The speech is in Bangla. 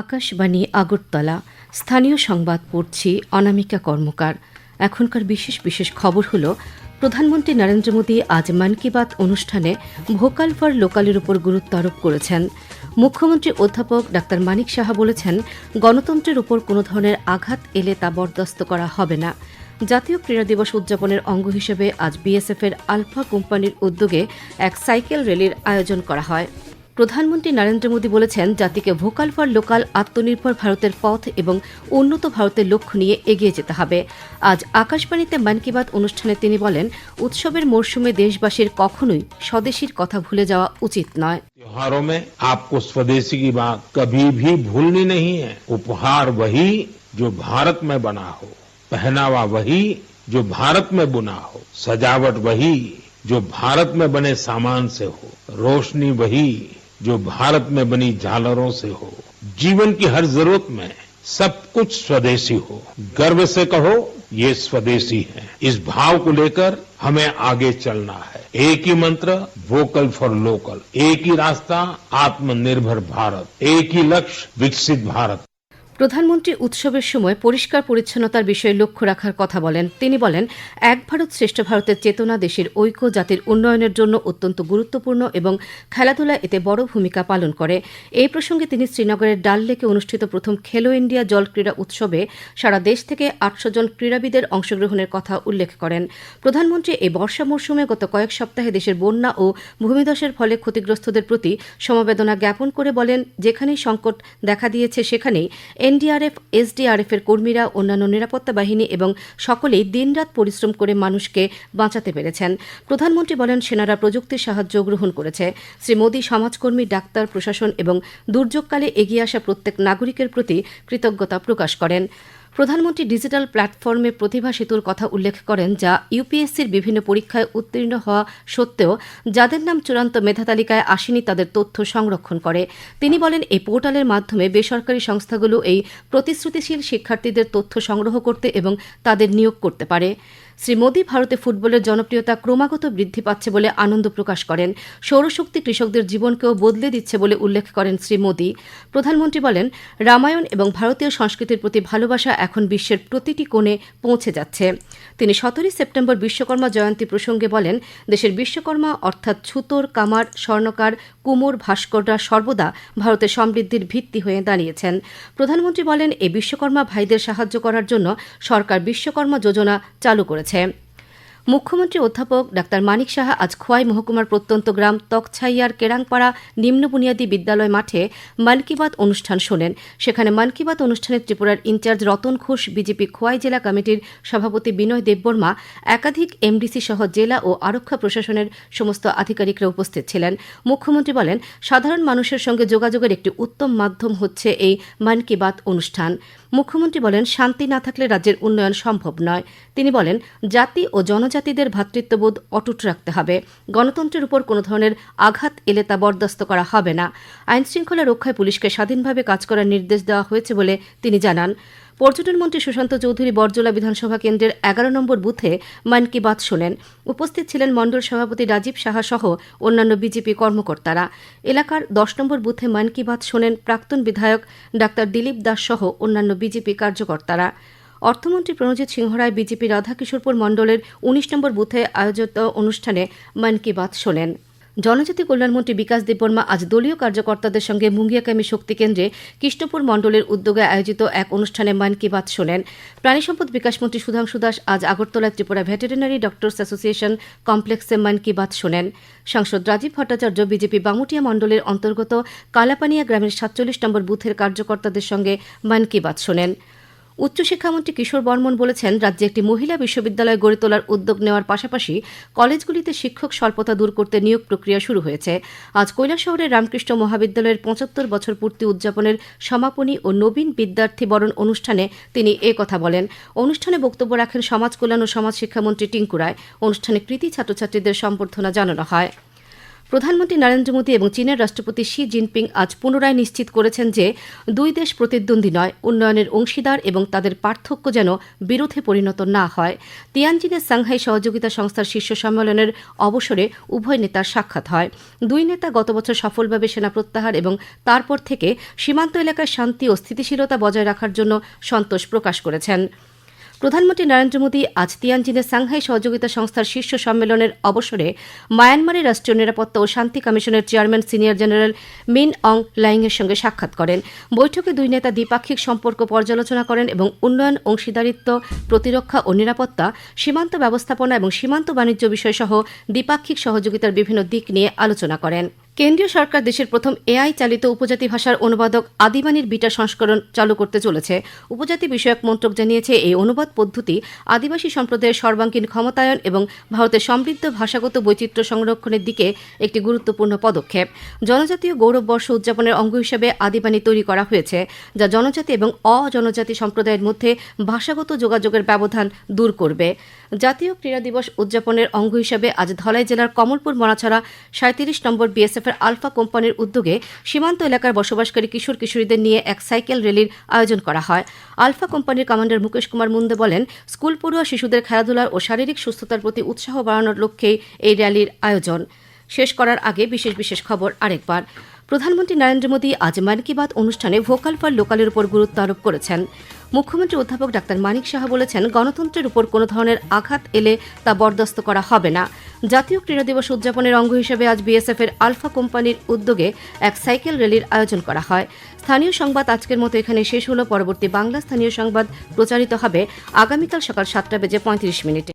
আকাশবাণী, আগরতলা। স্থানীয় সংবাদ পড়ছি অনামিকা কর্মকার। এখনকার বিশেষ বিশেষ খবর হল, প্রধানমন্ত্রী নরেন্দ্র মোদী আজ মন কি বাত অনুষ্ঠানে ভোকাল ফর লোকালের উপর গুরুত্ব আরোপ করেছেন। মুখ্যমন্ত্রী অধ্যাপক ডাক্তার মানিক সাহা বলেছেন, গণতন্ত্রের উপর কোনো ধরনের আঘাত এলে তা বরদাস্ত করা হবে না। জাতীয় ক্রীড়া দিবস উদযাপনের অঙ্গ হিসেবে আজ বিএসএফ এর আলফা কোম্পানির উদ্যোগে এক সাইকেল র্যালির আয়োজন করা হয়। প্রধানমন্ত্রী নরেন্দ্র মোদী বলেছেন জাতিকে ভোকাল ফর লোকাল আত্মনির্ভর ভারতের পথ এবং উন্নত ভারতের লক্ষ্য নিয়ে এগিয়ে যেতে হবে আজ আকাশবাণীতে মন কি বাত অনুষ্ঠানে তিনি বলেন উৎসবের মরশুমে দেশবাসীর কখনোই স্বদেশীর কথা ভুলে যাওয়া উচিত নয় त्योहारों में आपको स्वदेशी की बात कभी भी भूलनी नहीं है उपहार वही जो भारत में बना हो पहनावा वही जो भारत में बुना हो सजावट वही जो भारत में बने सामान से हो रोशनी वही जो भारत में बनी झालरों से हो, जीवन की हर ज़रूरत में सब कुछ स्वदेशी हो। गर्व से कहो, ये स्वदेशी है। इस भाव को लेकर हमें आगे चलना है। एक ही मंत्र वोकल फॉर लोकल एक ही रास्ता, आत्मनिर्भर भारत। एक ही लक्ष्य, विकसित भारत। প্রধানমন্ত্রী উৎসবের সময় পরিষ্কার পরিচ্ছন্নতার বিষয়ে লক্ষ্য রাখার কথা বলেন। তিনি বলেন, এক ভারত শ্রেষ্ঠ ভারতের চেতনা দেশের ঐক্য, জাতির উন্নয়নের জন্য অত্যন্ত গুরুত্বপূর্ণ এবং খেলাধুলা এতে বড় ভূমিকা পালন করে। এই প্রসঙ্গে তিনি শ্রীনগরের ডাল লেকে অনুষ্ঠিত প্রথম খেলো ইন্ডিয়া জল ক্রীড়া উৎসবে সারা দেশ থেকে আটশো জন ক্রীড়াবিদের অংশগ্রহণের কথা উল্লেখ করেন। প্রধানমন্ত্রী এই বর্ষা মৌসুমে গত কয়েক সপ্তাহে দেশের বন্যা ও ভূমিধসের ফলে ক্ষতিগ্রস্তদের প্রতি সমবেদনা জ্ঞাপন করে বলেন, যেখানেই সংকট দেখা দিয়েছে সেখানেই এনডিআরএফ, এসডিআরএফ এর কর্মীরা, অন্যান্য নিরাপত্তা বাহিনী এবং সকলেই দিনরাত পরিশ্রম করে মানুষকে বাঁচাতে পেরেছেন। প্রধানমন্ত্রী বলেন, সেনারা প্রযুক্তির সাহায্য গ্রহণ করেছে। শ্রী মোদী সমাজকর্মী, ডাক্তার, প্রশাসন এবং দুর্যোগকালে এগিয়ে আসা প্রত্যেক নাগরিকের প্রতি কৃতজ্ঞতা প্রকাশ করেন। প্রধানমন্ত্রী ডিজিটাল প্ল্যাটফর্মে প্রতিভা সেতুর কথা উল্লেখ করেন যা ইউপিএসসির বিভিন্ন পরীক্ষায় উত্তীর্ণ হওয়া সত্ত্বেও যাদের নাম চূড়ান্ত মেধা তালিকায় আসেনি তাদের তথ্য সংরক্ষণ করে। তিনি বলেন, এই পোর্টালের মাধ্যমে বেসরকারি সংস্থাগুলো এই প্রতিশ্রুতিশীল শিক্ষার্থীদের তথ্য সংগ্রহ করতে এবং তাদের নিয়োগ করতে পারে। শ্রী মোদী ভারতে ফুটবলের জনপ্রিয়তা ক্রমাগত বৃদ্ধি পাচ্ছে বলে আনন্দ প্রকাশ করেন। সৌরশক্তি কৃষকদের জীবনকেও বদলে দিচ্ছে বলে উল্লেখ করেন শ্রী মোদী। প্রধানমন্ত্রী বলেন, রামায়ণ এবং ভারতীয় সংস্কৃতির প্রতি ভালোবাসা এখন বিশ্বের প্রতিটি কোণে পৌঁছে যাচ্ছে। তিনি সতেরোই সেপ্টেম্বর বিশ্বকর্মা জয়ন্তী প্রসঙ্গে বলেন, দেশের বিশ্বকর্মা অর্থাৎ ছুতোর, কামার, স্বর্ণকার, কুমোর, ভাস্কররা সর্বদা ভারতের সমৃদ্ধির ভিত্তি হয়ে দাঁড়িয়েছেন। প্রধানমন্ত্রী বলেন এই বিশ্বকর্মা ভাইদের সাহায্য করার জন্য সরকার বিশ্বকর্মা যোজনা চালু করেছে। attempt মুখ্যমন্ত্রী অধ্যাপক ডাক্তার মানিক সাহা আজ খোয়াই মহকুমার প্রত্যন্ত গ্রাম তকছাইয়ার কেরাংপাড়া নিম্ন বুনিয়াদী বিদ্যালয় মাঠে মন কি বাত অনুষ্ঠান শোনেন। সেখানে মন কি বাত অনুষ্ঠানে ত্রিপুরার ইনচার্জ রতন ঘোষ, বিজেপি খোয়াই জেলা কমিটির সভাপতি বিনয় দেববর্মা, একাধিক এমডিসি সহ জেলা ও আরক্ষা প্রশাসনের সমস্ত আধিকারিকরা উপস্থিত ছিলেন। মুখ্যমন্ত্রী বলেন, সাধারণ মানুষের সঙ্গে যোগাযোগের একটি উত্তম মাধ্যম হচ্ছে এই মন কি বাত অনুষ্ঠান। মুখ্যমন্ত্রী বলেন, শান্তি না থাকলে রাজ্যের উন্নয়ন সম্ভব নয়। তিনি বলেন, জাতি ও জনজাতিদের ভ্রাতৃত্ববোধ অটুট রাখতে হবে। গণতন্ত্রের উপর কোনো ধরনের আঘাত এলে তা বরদাস্ত করা হবে না। আইনশৃঙ্খলা রক্ষায় পুলিশকে স্বাধীনভাবে কাজ করার নির্দেশ দেওয়া হয়েছে বলে তিনি জানান। পর্যটন মন্ত্রী সুশান্ত চৌধুরী বরজলা বিধানসভা কেন্দ্রের এগারো নম্বর বুথে মন কি বাত শোনেন। উপস্থিত ছিলেন মণ্ডল সভাপতি রাজীব সাহা সহ অন্যান্য বিজেপি কর্মকর্তারা। এলাকার দশ নম্বর বুথে মন কি বাত শোনেন প্রাক্তন বিধায়ক ডাক্তার দিলীপ দাস সহ অন্যান্য বিজেপি কার্যকর্তারা। অর্থমন্ত্রী প্রণজিৎ সিংহরায় বিজেপি রাধাকিশোরপুর মণ্ডলের উনিশ নম্বর বুথে আয়োজিত অনুষ্ঠানে মন কি বাত শোনেন। জনজাতি কল্যাণমন্ত্রী বিকাশ দেববর্মা আজ দলীয় কার্যকর্তাদের সঙ্গে মুঙ্গিয়াকামী শক্তি কেন্দ্রে কৃষ্ণপুর মণ্ডলের উদ্যোগে আয়োজিত এক অনুষ্ঠানে মন কি বাত শোনেন। প্রাণী সম্পদ বিকাশমন্ত্রী সুধাংশু দাস আজ আগরতলায় ত্রিপুরা ভেটেরিনারি ডক্টর্স অ্যাসোসিয়েশন কমপ্লেক্সে মন কি বাত শোনেন। সাংসদ রাজীব ভট্টাচার্য বিজেপি বামুটিয়া মণ্ডলের অন্তর্গত কালাপানিয়া গ্রামের সাতচল্লিশ নম্বর বুথের কার্যকর্তাদের সঙ্গে মন কি বাত শোনেন। উচ্চশিক্ষামন্ত্রী কিশোর বর্মন বলেছেন, রাজ্যে একটি মহিলা বিশ্ববিদ্যালয় গড়ে তোলার উদ্যোগ নেওয়ার পাশাপাশি কলেজগুলিতে শিক্ষক স্বল্পতা দূর করতে নিয়োগ প্রক্রিয়া শুরু হয়েছে। আজ কৈলাসহরের রামকৃষ্ণ মহাবিদ্যালয়ের পঁচাত্তর বছর পূর্তি উদযাপনের সমাপনী ও নবীন বিদ্যার্থী বরণ অনুষ্ঠানে তিনি এ কথা বলেন। অনুষ্ঠানে বক্তব্য রাখেন সমাজ কল্যাণ ও সমাজ শিক্ষামন্ত্রী টিঙ্কু রায়। অনুষ্ঠানে কৃতি ছাত্রছাত্রীদের সম্বর্ধনা জানানো হয়। প্রধানমন্ত্রী নরেন্দ্র মোদী এবং চীনের রাষ্ট্রপতি শি জিনপিং আজ পুনরায় নিশ্চিত করেছেন যে দুই দেশ প্রতিদ্বন্দ্বী নয়, উন্নয়নের অংশীদার এবং তাদের পার্থক্য যেন বিরোধে পরিণত না হয়। তিয়ানজিনের সাংহাই সহযোগিতা সংস্থার শীর্ষ সম্মেলনের অবসরে উভয় নেতার সাক্ষাৎ হয়। দুই নেতা গত বছর সফলভাবে সেনা প্রত্যাহার এবং তারপর থেকে সীমান্ত এলাকায় শান্তি ও স্থিতিশীলতা বজায় রাখার জন্য সন্তোষ প্রকাশ করেছেন। প্রধানমন্ত্রী নরেন্দ্র মোদী আজ তিয়ানজিনের সাংহাই সহযোগিতা সংস্থার শীর্ষ সম্মেলনের অবসরে মায়ানমারের রাষ্ট্রীয় নিরাপত্তা ও শান্তি কমিশনের chairman senior general Min Aung লাইংয়ের সঙ্গে সাক্ষাৎ করেন। বৈঠকে দুই নেতা দ্বিপাক্ষিক সম্পর্ক পর্যালোচনা করেন এবং উন্নয়ন, অংশীদারিত্ব, প্রতিরক্ষা ও নিরাপত্তা, সীমান্ত ব্যবস্থাপনা এবং সীমান্ত বাণিজ্য বিষয়সহ দ্বিপাক্ষিক সহযোগিতার বিভিন্ন দিক নিয়ে আলোচনা করেন। কেন্দ্রীয় সরকার দেশের প্রথম এআই চালিত উপজাতি ভাষার অনুবাদক আদিবাণীর বিটা সংস্করণ চালু করতে চলেছে। উপজাতি বিষয়ক মন্ত্রক জানিয়েছে, এই অনুবাদ পদ্ধতি আদিবাসী সম্প্রদায়ের সর্বাঙ্গীন ক্ষমতায়ন এবং ভারতের সমৃদ্ধ ভাষাগত বৈচিত্র্য সংরক্ষণের দিকে একটি গুরুত্বপূর্ণ পদক্ষেপ। জনজাতীয় গৌরব বর্ষ উদযাপনের অঙ্গ হিসেবে আদিবাণী তৈরি করা হয়েছে, যা জনজাতি এবং অজনজাতি সম্প্রদায়ের মধ্যে ভাষাগত যোগাযোগের ব্যবধান দূর করবে। জাতীয় ক্রীড়া দিবস উদযাপনের অঙ্গ হিসেবে আজ ধলাই জেলার কমলপুর মনাছড়া সাঁত্রিশ নম্বর বিএসএফ এর আলফা কোম্পানির উদ্যোগে সীমান্ত এলাকার বসবাসকারী কিশোর কিশোরীদের নিয়ে এক সাইকেল র্যালির আয়োজন করা হয়। আলফা কোম্পানির কমান্ডার মুকেশ কুমার মুন্দে বলেন, স্কুল পড়ুয়া শিশুদের খেলাধুলার ও শারীরিক সুস্থতার প্রতি উৎসাহ বাড়ানোর লক্ষ্যেই এই র্যালির আয়োজন। শেষ করার আগে বিশেষ বিশেষ খবর আরেকবার। প্রধানমন্ত্রী নরেন্দ্র মোদী আজ মন কি বাত অনুষ্ঠানে ভোকাল ফর লোকালের উপর গুরুত্ব আরোপ করেছেন। মুখ্যমন্ত্রী অধ্যাপক ডাক্তার মানিক সাহা বলেছেন, গণতন্ত্রের উপর কোনো ধরনের আঘাত এলে তা বরদাস্ত করা হবে না। জাতীয় ক্রীড়া দিবস উদযাপনের অঙ্গ হিসেবে আজ বিএসএফ এর আলফা কোম্পানির উদ্যোগে এক সাইকেল র্যালির আয়োজন করা হয়। স্থানীয় সংবাদ আজকের মতো এখানে শেষ হলো। পরবর্তী বাংলা স্থানীয় সংবাদ প্রচারিত হবে আগামীকাল সকাল সাতটা বেজে পঁয়ত্রিশ মিনিটে।